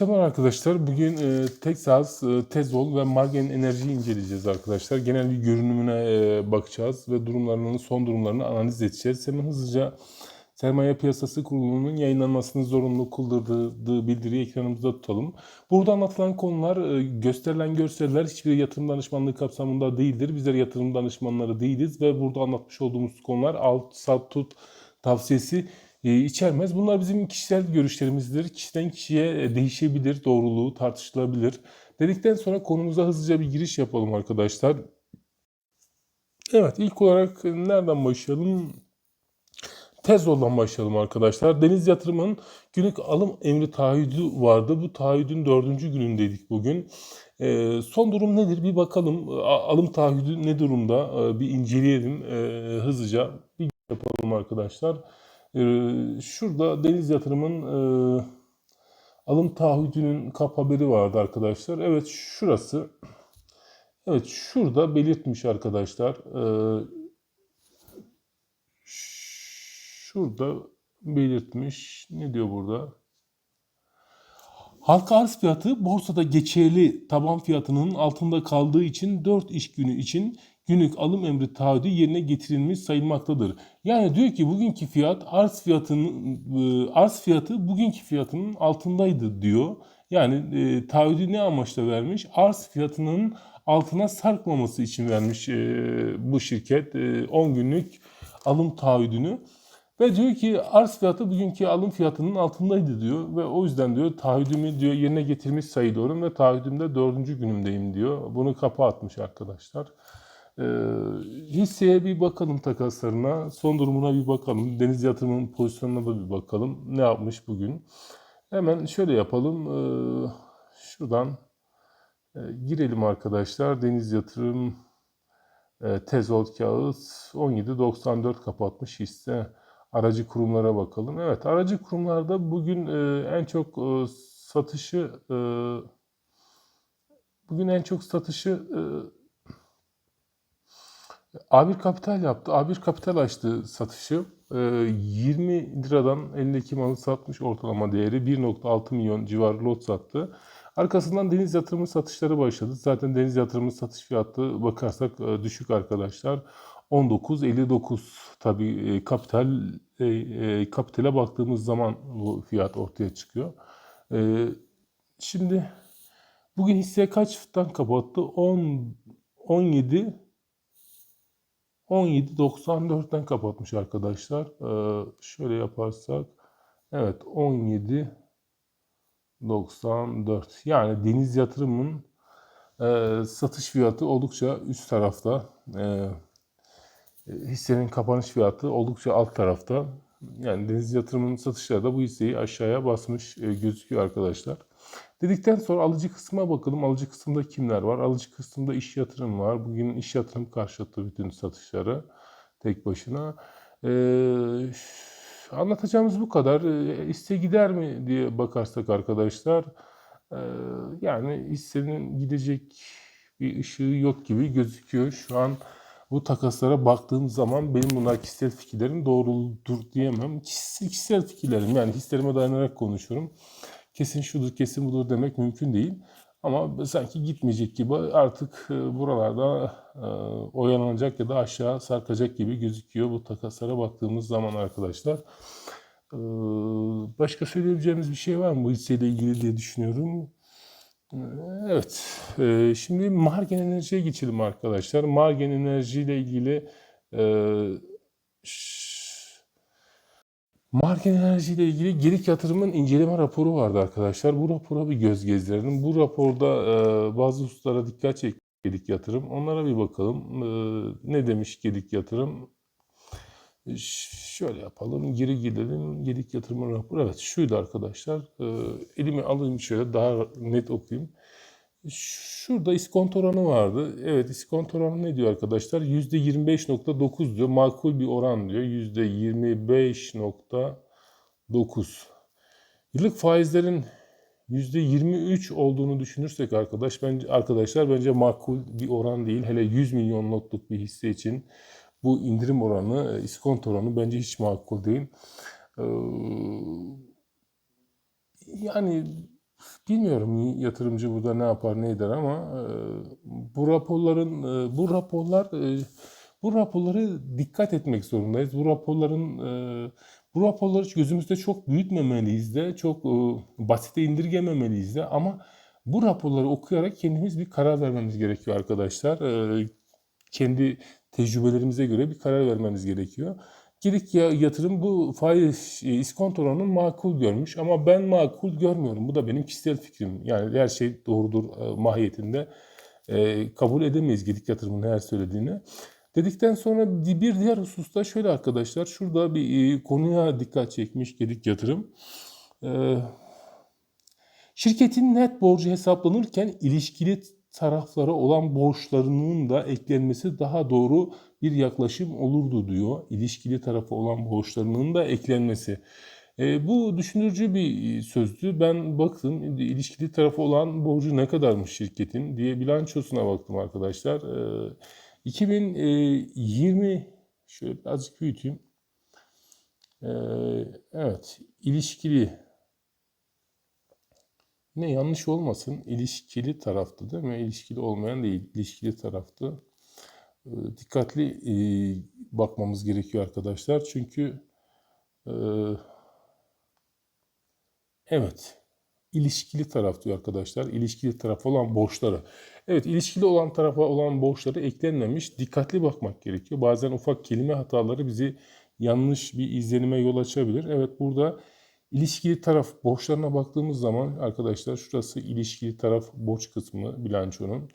Merhaba arkadaşlar. Bugün e, Texas, e, Tezol ve Margen Enerji'yi inceleyeceğiz arkadaşlar. Genel bir görünümüne e, bakacağız ve durumlarının son durumlarını analiz edeceğiz. Hemen hızlıca Sermaye Piyasası Kurulu'nun yayınlanmasını zorunlu kıldırdığı bildiriyi ekranımızda tutalım. Burada anlatılan konular, e, gösterilen görseller hiçbir yatırım danışmanlığı kapsamında değildir. Bizler yatırım danışmanları değiliz ve burada anlatmış olduğumuz konular alt, sat, tut tavsiyesi içermez. Bunlar bizim kişisel görüşlerimizdir. Kişiden kişiye e, değişebilir, doğruluğu tartışılabilir. Dedikten sonra konumuza hızlıca bir giriş yapalım arkadaşlar. Evet ilk olarak e, nereden başlayalım? Tezol'dan başlayalım arkadaşlar. Deniz Yatırım'ın günlük alım emri taahhüdü vardı. Bu taahhüdün dördüncü günündeydik bugün. E, son durum nedir bir bakalım. Alım taahhüdü ne durumda E, bir inceleyelim e, hızlıca. Bir yapalım arkadaşlar. E, şurada Deniz Yatırım'ın e, alım taahhüdünün kap haberi vardı arkadaşlar. Evet şurası. Evet şurada belirtmiş arkadaşlar. E, şurada belirtmiş. Ne diyor burada? Halka arz fiyatı borsada geçerli taban fiyatının altında kaldığı için 4 iş günü için günlük alım emri taahhüdü yerine getirilmiş sayılmaktadır. Yani diyor ki bugünkü fiyat arz fiyatının e, arz fiyatı bugünkü fiyatının altındaydı diyor. Yani e, taahhüdü ne amaçla vermiş? Arz fiyatının altına sarkmaması için vermiş e, bu şirket e, 10 günlük alım taahhüdünü. Ve diyor ki arz fiyatı bugünkü alım fiyatının altındaydı diyor. Ve o yüzden diyor taahhüdümü diyor yerine getirmiş sayılıyorum ve taahhüdümde dördüncü günümdeyim diyor. Bunu kapa atmış arkadaşlar. Ee, hisseye bir bakalım takaslarına. Son durumuna bir bakalım. Deniz yatırımının pozisyonuna da bir bakalım. Ne yapmış bugün? Hemen şöyle yapalım. Ee, şuradan e, girelim arkadaşlar. Deniz yatırım e, tezol kağıt 17.94 kapatmış hisse aracı kurumlara bakalım. Evet aracı kurumlarda bugün e, en çok e, satışı bugün en çok satışı A1 Kapital yaptı. A1 Kapital açtı satışı. E, 20 liradan elindeki malı satmış ortalama değeri 1.6 milyon civarı lot sattı. Arkasından deniz yatırımı satışları başladı. Zaten deniz yatırımı satış fiyatı bakarsak e, düşük arkadaşlar. 19.59 tabii e, kapital e, e, kapitale baktığımız zaman bu fiyat ortaya çıkıyor. Şimdi bugün hisse kaçtan kapattı? 10 17 17.94'ten kapatmış arkadaşlar. E, şöyle yaparsak evet 17 94. Yani deniz yatırımın e, satış fiyatı oldukça üst tarafta. E, hissenin kapanış fiyatı oldukça alt tarafta. Yani deniz yatırımının satışları da bu hisseyi aşağıya basmış e, gözüküyor arkadaşlar. Dedikten sonra alıcı kısma bakalım. Alıcı kısımda kimler var? Alıcı kısımda iş yatırım var. Bugün iş yatırım karşılattı bütün satışları tek başına. Ee, anlatacağımız bu kadar. Ee, hisse gider mi diye bakarsak arkadaşlar. e, yani hissenin gidecek bir ışığı yok gibi gözüküyor. Şu an bu takaslara baktığım zaman benim bunlar kişisel fikirlerim doğrudur diyemem. Kişisel, kişisel fikirlerim yani hislerime dayanarak konuşuyorum. Kesin şudur kesin budur demek mümkün değil. Ama sanki gitmeyecek gibi artık e, buralarda e, oyalanacak ya da aşağı sarkacak gibi gözüküyor bu takaslara baktığımız zaman arkadaşlar. E, Başka söyleyebileceğimiz bir şey var mı bu hisseyle ilgili diye düşünüyorum. Evet, şimdi Margen Enerji'ye geçelim arkadaşlar. Margen Enerji ile ilgili Margen Enerji ile ilgili Gelik Yatırım'ın inceleme raporu vardı arkadaşlar. Bu rapora bir göz gezdirelim. Bu raporda e, bazı hususlara dikkat çekti Gelik Yatırım. Onlara bir bakalım. E, ne demiş Gelik Yatırım? Ş- Şöyle yapalım. Geri gidelim. Gelik yatırım raporu. Evet şuydu arkadaşlar. Ee, elimi alayım şöyle daha net okuyayım. Şurada iskonto oranı vardı. Evet iskonto oranı ne diyor arkadaşlar? %25.9 diyor. Makul bir oran diyor. %25.9. Yıllık faizlerin %23 olduğunu düşünürsek arkadaş bence arkadaşlar bence makul bir oran değil. Hele 100 milyon notluk bir hisse için bu indirim oranı, e, iskonto oranı bence hiç makul değil. Ee, yani bilmiyorum yatırımcı burada ne yapar ne eder ama e, bu raporların e, bu raporlar e, bu raporları dikkat etmek zorundayız. Bu raporların bu raporları gözümüzde çok büyütmemeliyiz de, çok basite indirgememeliyiz de ama bu raporları okuyarak kendimiz bir karar vermemiz gerekiyor arkadaşlar. Kendi tecrübelerimize göre bir karar vermemiz gerekiyor. Girik ya- yatırım bu faiz e, iskonto oranını makul görmüş ama ben makul görmüyorum. Bu da benim kişisel fikrim. Yani her şey doğrudur e, mahiyetinde e, kabul edemeyiz Girik yatırımın her söylediğini. Dedikten sonra bir diğer hususta şöyle arkadaşlar şurada bir konuya dikkat çekmiş Girik yatırım. Şirketin net borcu hesaplanırken ilişkili taraflara olan borçlarının da eklenmesi daha doğru bir yaklaşım olurdu diyor. İlişkili tarafı olan borçlarının da eklenmesi. E, bu düşündürücü bir sözdü. Ben baktım ilişkili tarafı olan borcu ne kadarmış şirketin diye bilançosuna baktım arkadaşlar. E, 2020 şöyle birazcık büyüteyim. E, evet ilişkili ne yanlış olmasın ilişkili taraftı değil mi? İlişkili olmayan değil, ilişkili taraftı. Ee, Dikkatli e, bakmamız gerekiyor arkadaşlar. Çünkü e, evet ilişkili taraf diyor arkadaşlar. İlişkili taraf olan borçları. Evet ilişkili olan tarafa olan borçları eklenmemiş. Dikkatli bakmak gerekiyor. Bazen ufak kelime hataları bizi yanlış bir izlenime yol açabilir. Evet burada İlişkili taraf borçlarına baktığımız zaman arkadaşlar şurası ilişkili taraf borç kısmı bilançonun.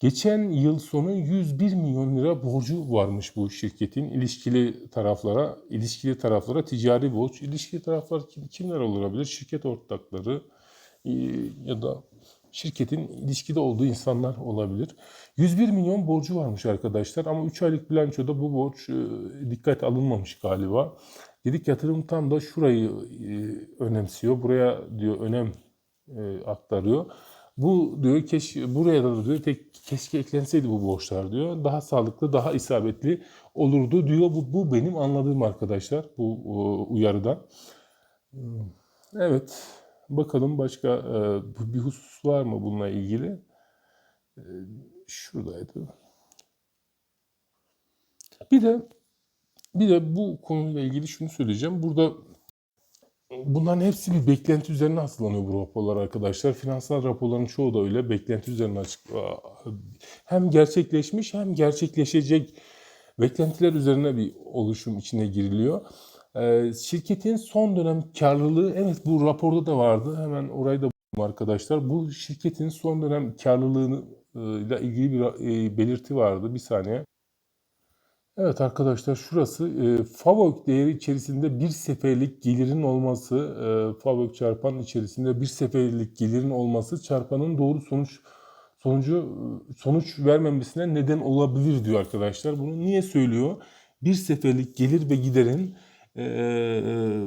Geçen yıl sonu 101 milyon lira borcu varmış bu şirketin ilişkili taraflara, ilişkili taraflara ticari borç. İlişkili taraflar kim, kimler olabilir? Şirket ortakları e, ya da şirketin ilişkide olduğu insanlar olabilir. 101 milyon borcu varmış arkadaşlar ama 3 aylık bilançoda bu borç e, dikkat alınmamış galiba. Dedik yatırım tam da şurayı e, önemsiyor. Buraya diyor önem aktarıyor. Bu diyor keşke buraya da diyor tek keşke eklenseydi bu borçlar diyor. Daha sağlıklı, daha isabetli olurdu diyor. Bu, bu benim anladığım arkadaşlar bu uyarıdan. Evet. Bakalım başka e, bir husus var mı bununla ilgili? E, şuradaydı. Bir de bir de bu konuyla ilgili şunu söyleyeceğim. Burada bunların hepsi bir beklenti üzerine hazırlanıyor bu raporlar arkadaşlar. Finansal raporların çoğu da öyle beklenti üzerine açık. Hem gerçekleşmiş hem gerçekleşecek beklentiler üzerine bir oluşum içine giriliyor. Ee, şirketin son dönem karlılığı evet bu raporda da vardı. Hemen orayı da buldum arkadaşlar. Bu şirketin son dönem karlılığıyla ilgili bir e, belirti vardı. Bir saniye. Evet arkadaşlar şurası e, FAVÖK değeri içerisinde bir seferlik gelirin olması, e, FAVÖK çarpan içerisinde bir seferlik gelirin olması çarpanın doğru sonuç sonucu sonuç vermemesine neden olabilir diyor arkadaşlar. Bunu niye söylüyor? Bir seferlik gelir ve giderin e, e,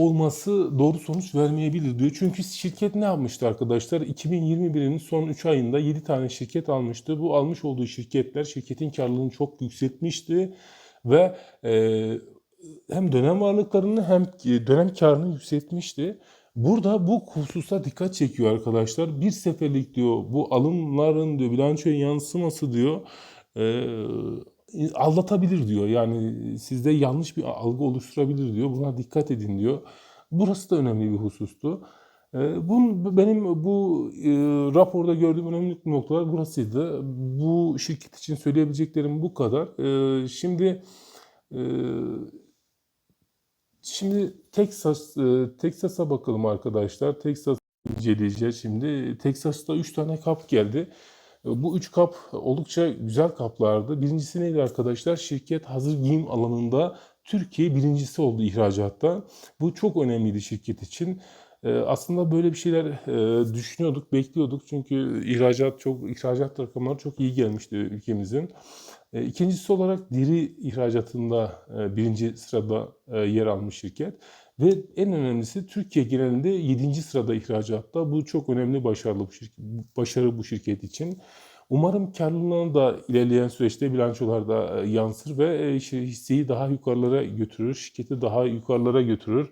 olması doğru sonuç vermeyebilir diyor. Çünkü şirket ne yapmıştı arkadaşlar? 2021'in son 3 ayında 7 tane şirket almıştı. Bu almış olduğu şirketler şirketin karlılığını çok yükseltmişti ve e, hem dönem varlıklarını hem dönem karını yükseltmişti. Burada bu hususa dikkat çekiyor arkadaşlar. Bir seferlik diyor bu alımların diyor bilançoya yansıması diyor. E, aldatabilir diyor. Yani sizde yanlış bir algı oluşturabilir diyor. Buna dikkat edin diyor. Burası da önemli bir husustu. Bu, benim bu e, raporda gördüğüm önemli noktalar burasıydı. Bu şirket için söyleyebileceklerim bu kadar. E, şimdi e, şimdi Texas e, Texas'a bakalım arkadaşlar. Texas inceleyeceğiz şimdi. Texas'ta 3 tane kap geldi. Bu üç kap oldukça güzel kaplardı. Birincisi neydi arkadaşlar? Şirket hazır giyim alanında Türkiye birincisi oldu ihracatta. Bu çok önemliydi şirket için. Ee, aslında böyle bir şeyler e, düşünüyorduk, bekliyorduk. Çünkü ihracat çok ihracat rakamları çok iyi gelmişti ülkemizin. E, ikincisi olarak deri ihracatında e, birinci sırada yer almış şirket. Ve en önemlisi Türkiye genelinde 7. sırada ihracatta. Bu çok önemli başarılı bu şirket, başarı bu şirket için. Umarım karlılığına da ilerleyen süreçte bilançolarda yansır ve hisseyi daha yukarılara götürür, şirketi daha yukarılara götürür.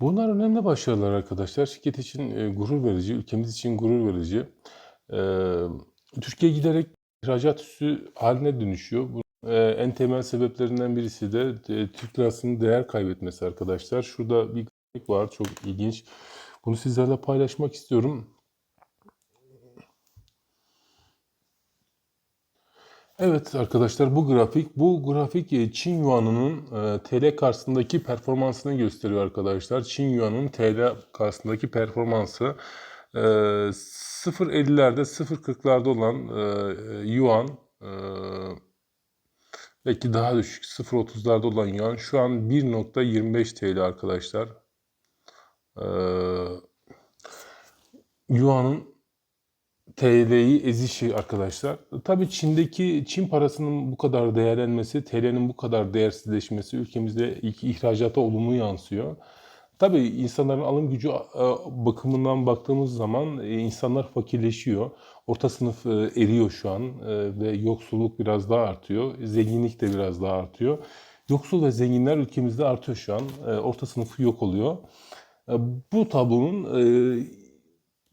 Bunlar önemli başarılar arkadaşlar. Şirket için e, gurur verici, ülkemiz için gurur verici. E, Türkiye giderek ihracat üssü haline dönüşüyor. Bu e, en temel sebeplerinden birisi de e, Türk lirasının değer kaybetmesi arkadaşlar. Şurada bir grafik var çok ilginç. Bunu sizlerle paylaşmak istiyorum. Evet arkadaşlar bu grafik bu grafik e, Çin Yuan'ının e, TL karşısındaki performansını gösteriyor arkadaşlar. Çin Yuan'ın TL karşısındaki performansı e, 0.50'lerde 0.40'larda olan Yuan belki daha düşük 0.30'larda olan Yuan şu an 1.25 TL arkadaşlar. E, Yuan'ın TL'yi ezişi arkadaşlar. Tabii Çin'deki Çin parasının bu kadar değerlenmesi, TL'nin bu kadar değersizleşmesi ülkemizde ihracata olumlu yansıyor. Tabii insanların alım gücü e, bakımından baktığımız zaman e, insanlar fakirleşiyor. Orta sınıf e, eriyor şu an ve yoksulluk biraz daha artıyor. Zenginlik de biraz daha artıyor. Yoksul ve zenginler ülkemizde artıyor şu an. Orta sınıf yok oluyor. Bu tablonun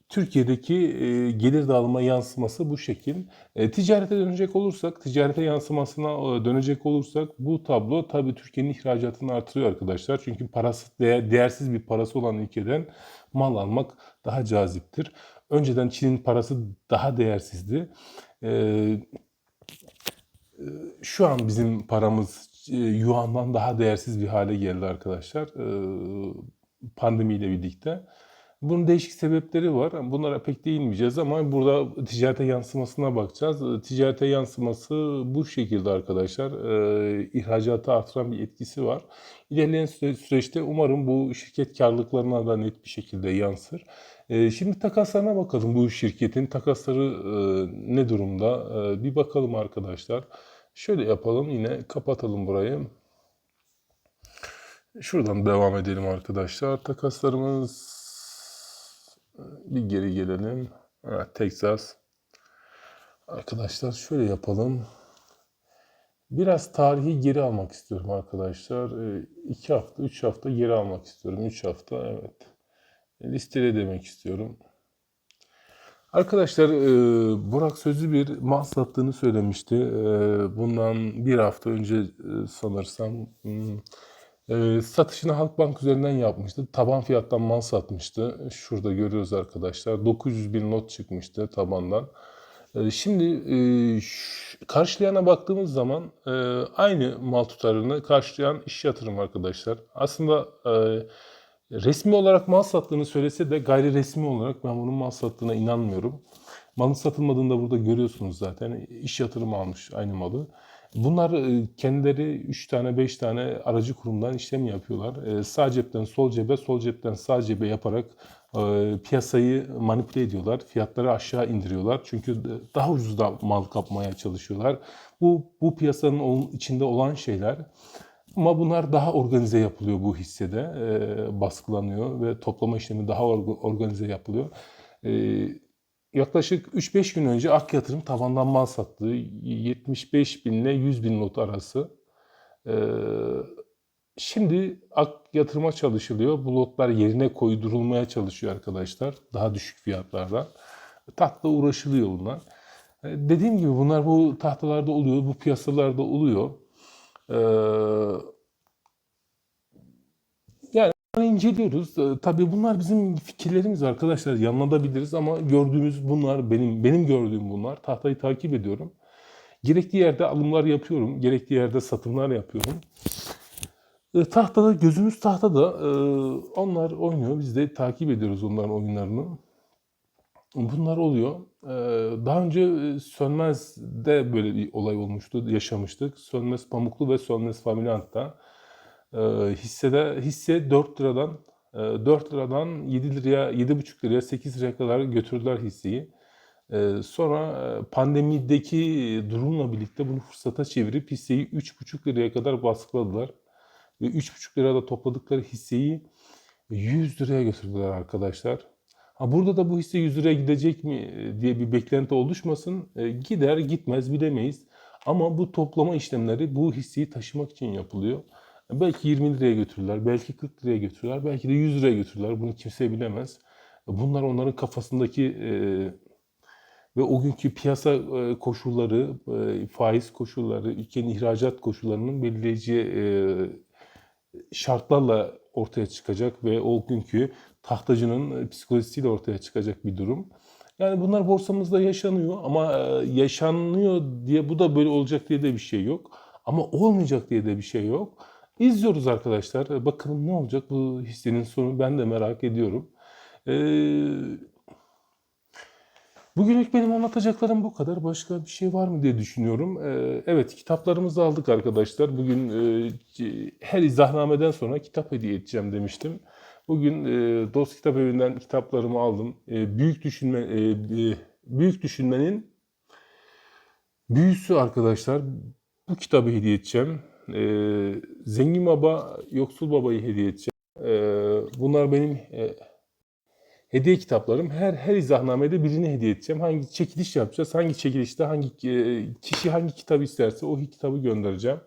Türkiye'deki e, gelir dağılma yansıması bu şekil. E, ticarete dönecek olursak, ticarete yansımasına e, dönecek olursak bu tablo tabii Türkiye'nin ihracatını artırıyor arkadaşlar. Çünkü parası değer, değersiz bir parası olan ülkeden mal almak daha caziptir. Önceden Çin'in parası daha değersizdi. Şu an bizim paramız yuandan daha değersiz bir hale geldi arkadaşlar. Pandemiyle birlikte. Bunun değişik sebepleri var. Bunlara pek değinmeyeceğiz ama burada ticarete yansımasına bakacağız. Ticarete yansıması bu şekilde arkadaşlar. Ee, ihracatı artıran bir etkisi var. İlerleyen süreçte umarım bu şirket karlılıklarına da net bir şekilde yansır. Ee, şimdi takaslarına bakalım. Bu şirketin takasları e, ne durumda? Ee, bir bakalım arkadaşlar. Şöyle yapalım yine kapatalım burayı. Şuradan devam edelim arkadaşlar. Takaslarımız bir geri gelelim. Evet, Texas. Arkadaşlar şöyle yapalım. Biraz tarihi geri almak istiyorum arkadaşlar. 2 hafta, 3 hafta geri almak istiyorum. 3 hafta evet. Listele demek istiyorum. Arkadaşlar e, Burak Sözlü bir mal sattığını söylemişti. E, bundan bir hafta önce e, sanırsam hmm, e, satışını Halkbank üzerinden yapmıştı. Taban fiyattan mal satmıştı. Şurada görüyoruz arkadaşlar. 900 bin not çıkmıştı tabandan. E, şimdi e, karşılayana baktığımız zaman e, aynı mal tutarını karşılayan iş yatırım arkadaşlar. Aslında e, resmi olarak mal sattığını söylese de gayri resmi olarak ben bunun mal sattığına inanmıyorum. Malın satılmadığını da burada görüyorsunuz zaten. İş yatırım almış aynı malı. Bunlar e, kendileri 3 tane 5 tane aracı kurumdan işlem yapıyorlar. E, sağ cepten sol cebe, sol cepten sağ cebe yaparak e, piyasayı manipüle ediyorlar. Fiyatları aşağı indiriyorlar. Çünkü daha ucuz da mal kapmaya çalışıyorlar. Bu, bu piyasanın içinde olan şeyler. Ama bunlar daha organize yapılıyor bu hissede. baskılanıyor ve toplama işlemi daha organize yapılıyor yaklaşık 3-5 gün önce Ak Yatırım tavandan mal sattı. 75 bin ile 100 bin lot arası. Ee, şimdi Ak Yatırım'a çalışılıyor. Bu lotlar yerine koydurulmaya çalışıyor arkadaşlar. Daha düşük fiyatlarla. Tatlı uğraşılıyor bunlar. Ee, dediğim gibi bunlar bu tahtalarda oluyor, bu piyasalarda oluyor. Ee, inceliyoruz. Ee, tabii bunlar bizim fikirlerimiz arkadaşlar. Yanılabiliriz ama gördüğümüz bunlar benim benim gördüğüm bunlar. Tahtayı takip ediyorum. Gerektiği yerde alımlar yapıyorum. Gerektiği yerde satımlar yapıyorum. E, tahtada gözümüz tahtada. E, onlar oynuyor. Biz de takip ediyoruz onların oyunlarını. Bunlar oluyor. E, daha önce Sönmez'de böyle bir olay olmuştu. Yaşamıştık. Sönmez Pamuklu ve Sönmez Familyant'ta e, hissede hisse 4 liradan e, 4 liradan 7 liraya 7,5 liraya 8 liraya kadar götürdüler hisseyi. E, sonra e, pandemideki durumla birlikte bunu fırsata çevirip hisseyi 3,5 liraya kadar baskıladılar. Ve 3,5 lirada topladıkları hisseyi 100 liraya götürdüler arkadaşlar. Ha burada da bu hisse 100 liraya gidecek mi e, diye bir beklenti oluşmasın. E, gider gitmez bilemeyiz. Ama bu toplama işlemleri bu hisseyi taşımak için yapılıyor. Belki 20 liraya götürürler, belki 40 liraya götürürler, belki de 100 liraya götürürler. Bunu kimse bilemez. Bunlar onların kafasındaki e, ve o günkü piyasa e, koşulları, e, faiz koşulları, ülkenin ihracat koşullarının belirleyici şartlarla ortaya çıkacak ve o günkü tahtacının psikolojisiyle ortaya çıkacak bir durum. Yani bunlar borsamızda yaşanıyor ama yaşanıyor diye bu da böyle olacak diye de bir şey yok. Ama olmayacak diye de bir şey yok. İzliyoruz arkadaşlar. E, Bakalım ne olacak bu hissenin sonu ben de merak ediyorum. Ee, Bugünlük benim anlatacaklarım bu kadar. Başka bir şey var mı diye düşünüyorum. Ee, evet kitaplarımızı aldık arkadaşlar. Bugün e, her izahnameden sonra kitap hediye edeceğim demiştim. Bugün e, Dost Kitap Evi'nden kitaplarımı aldım. E, Büyük Düşünme e, e, Büyük Düşünmenin Büyüsü arkadaşlar. Bu kitabı hediye edeceğim. E, Zengin Baba, Yoksul Baba'yı hediye edeceğim. E, bunlar benim e, hediye kitaplarım. Her her izahnamede birini hediye edeceğim. Hangi çekiliş yapacağız? Hangi çekilişte hangi e, kişi hangi kitabı isterse o kitabı göndereceğim.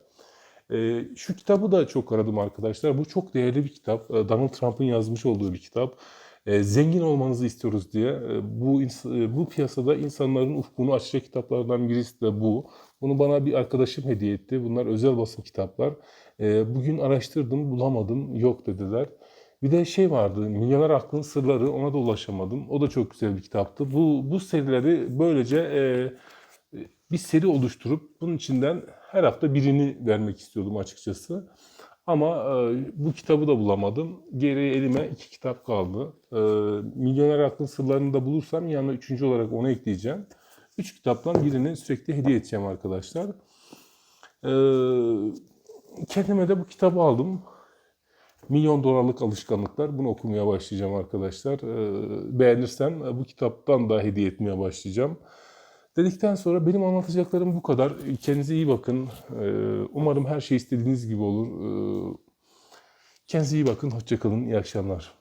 E, şu kitabı da çok aradım arkadaşlar. Bu çok değerli bir kitap. E, Donald Trump'ın yazmış olduğu bir kitap. E, zengin olmanızı istiyoruz diye. E, bu e, bu piyasada insanların ufkunu açacak kitaplardan birisi de bu. Bunu bana bir arkadaşım hediye etti. Bunlar özel basım kitaplar. Bugün araştırdım, bulamadım. Yok dediler. Bir de şey vardı, Milyoner Aklın Sırları, ona da ulaşamadım. O da çok güzel bir kitaptı. Bu, bu serileri böylece e, bir seri oluşturup bunun içinden her hafta birini vermek istiyordum açıkçası. Ama e, bu kitabı da bulamadım. Geriye elime iki kitap kaldı. E, Milyoner Aklın Sırlarını da bulursam yanına üçüncü olarak onu ekleyeceğim. Üç kitaptan birini sürekli hediye edeceğim arkadaşlar. E, kendime de bu kitabı aldım. Milyon dolarlık alışkanlıklar. Bunu okumaya başlayacağım arkadaşlar. Ee, beğenirsem e, bu kitaptan da hediye etmeye başlayacağım. Dedikten sonra benim anlatacaklarım bu kadar. Kendinize iyi bakın. Ee, umarım her şey istediğiniz gibi olur. Ee, kendinize iyi bakın. Hoşçakalın. İyi akşamlar.